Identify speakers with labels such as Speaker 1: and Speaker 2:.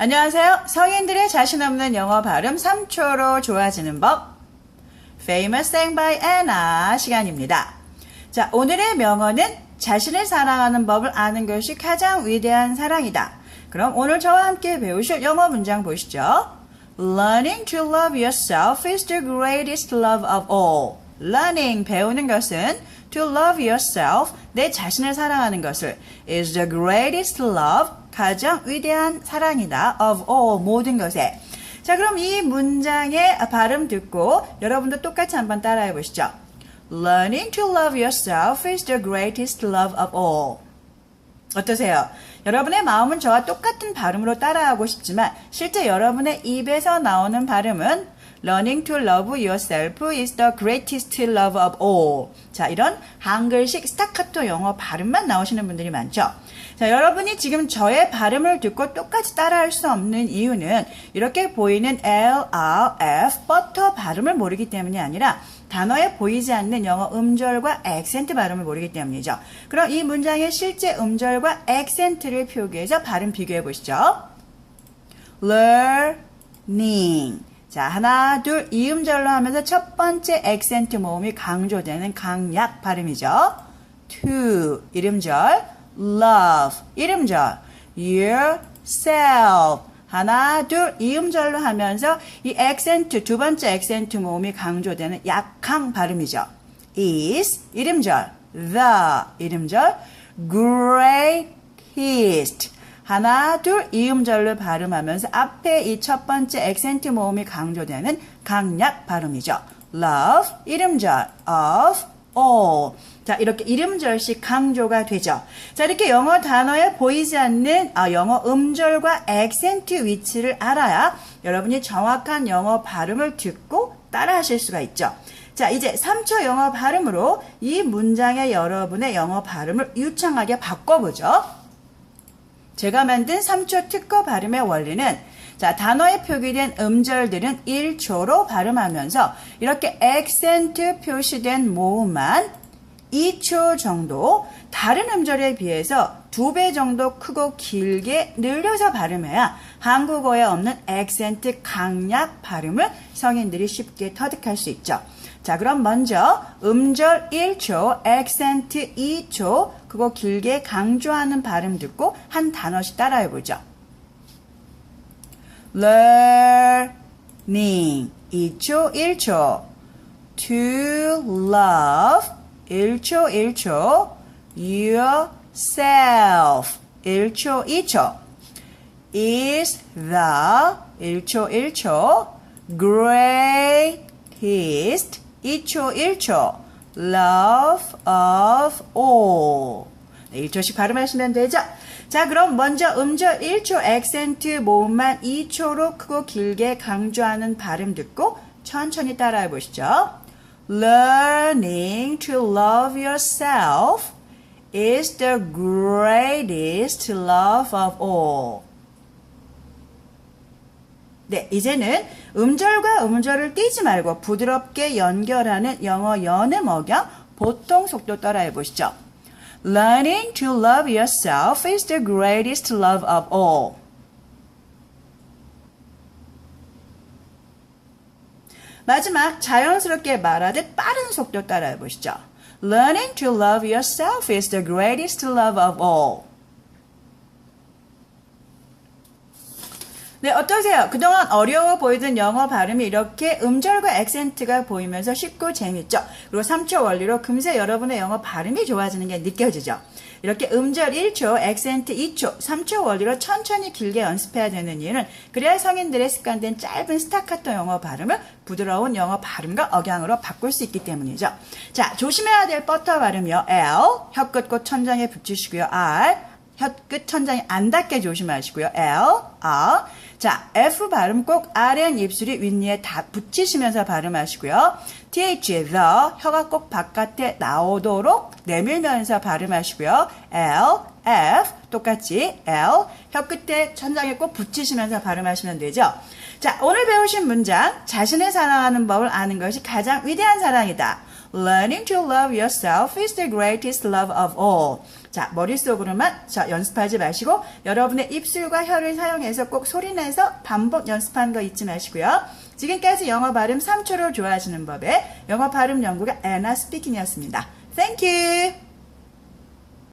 Speaker 1: 안녕하세요. 성인들의 자신 없는 영어 발음 3초로 좋아지는 법. Famous Sang by Anna 시간입니다. 자, 오늘의 명언은 자신을 사랑하는 법을 아는 것이 가장 위대한 사랑이다. 그럼 오늘 저와 함께 배우실 영어 문장 보시죠. Learning to love yourself is the greatest love of all. Learning, 배우는 것은 to love yourself, 내 자신을 사랑하는 것을 is the greatest love, 가장 위대한 사랑이다 of all, 모든 것에. 자, 그럼 이 문장의 발음 듣고 여러분도 똑같이 한번 따라해 보시죠. Learning to love yourself is the greatest love of all. 어떠세요? 여러분의 마음은 저와 똑같은 발음으로 따라하고 싶지만 실제 여러분의 입에서 나오는 발음은 Learning to love yourself is the greatest love of all. 자, 이런 한글식 스타카토 영어 발음만 나오시는 분들이 많죠. 자, 여러분이 지금 저의 발음을 듣고 똑같이 따라할 수 없는 이유는 이렇게 보이는 L, R, F, 버터 발음을 모르기 때문이 아니라 단어에 보이지 않는 영어 음절과 액센트 발음을 모르기 때문이죠. 그럼 이 문장의 실제 음절과 액센트를 표기해서 발음 비교해 보시죠. learning. 자, 하나, 둘, 이음절로 하면서 첫 번째 액센트 모음이 강조되는 강약 발음이죠. to, 이름절. love, 이름절. yourself. 하나, 둘, 이음절로 하면서 이 액센트, 두 번째 액센트 모음이 강조되는 약한 발음이죠. is, 이름절. the, 이름절. greatest. 하나, 둘, 이음절로 발음하면서 앞에 이 첫 번째 액센트 모음이 강조되는 강약 발음이죠. love, 이름절, of, all. 자, 이렇게 이름절씩 강조가 되죠. 자, 이렇게 영어 단어에 보이지 않는 아, 영어 음절과 액센트 위치를 알아야 여러분이 정확한 영어 발음을 듣고 따라 하실 수가 있죠. 자, 이제 3초 영어 발음으로 이 문장의 여러분의 영어 발음을 유창하게 바꿔보죠. 제가 만든 3초 특허 발음의 원리는 자, 단어에 표기된 음절들은 1초로 발음하면서 이렇게 액센트 표시된 모음만 2초 정도 다른 음절에 비해서 두 배 정도 크고 길게 늘려서 발음해야 한국어에 없는 액센트 강약 발음을 성인들이 쉽게 터득할 수 있죠. 자, 그럼 먼저 음절 1초, 액센트 2초, 그거 길게 강조하는 발음 듣고 한 단어씩 따라해 보죠. learning 2초, 1초. to love 1초, 1초. yourself 1초, 2초. is the 1초, 1초. greatest 2초, 1초. love of all. 네, 1초씩 발음하시면 되죠? 자, 그럼 먼저 음절 1초 액센트 모음만 2초로 크고 길게 강조하는 발음 듣고 천천히 따라해 보시죠. Learning to love yourself is the greatest love of all. 네, 이제는 음절과 음절을 띄지 말고 부드럽게 연결하는 영어 연음 억양 보통 속도 따라해 보시죠. Learning to love yourself is the greatest love of all. 마지막 자연스럽게 말하듯 빠른 속도 따라해 보시죠. Learning to love yourself is the greatest love of all. 네, 어떠세요? 그동안 어려워 보이던 영어 발음이 이렇게 음절과 액센트가 보이면서 쉽고 재밌죠? 그리고 3초 원리로 금세 여러분의 영어 발음이 좋아지는 게 느껴지죠? 이렇게 음절 1초, 액센트 2초, 3초 원리로 천천히 길게 연습해야 되는 이유는 그래야 성인들의 습관된 짧은 스타카토 영어 발음을 부드러운 영어 발음과 억양으로 바꿀 수 있기 때문이죠. 자, 조심해야 될 버터 발음이요. L, 혀끝 꼭 천장에 붙이시고요. R, 혀끝 천장에 안 닿게 조심하시고요. L, R. 자, F 발음 꼭 아랫 입술이 윗니에 다 붙이시면서 발음하시고요. TH, the, 혀가 꼭 바깥에 나오도록 내밀면서 발음하시고요. L, F, 똑같이 L, 혀 끝에 천장에 꼭 붙이시면서 발음하시면 되죠. 자, 오늘 배우신 문장, 자신을 사랑하는 법을 아는 것이 가장 위대한 사랑이다. Learning to love yourself is the greatest love of all. 자, 머릿속으로만 자, 연습하지 마시고 여러분의 입술과 혀를 사용해서 꼭 소리내서 반복 연습하는 거 잊지 마시고요. 지금까지 영어 발음 3초로 좋아지는 법의 영어 발음 연구가 애나 스피킹이었습니다. Thank you.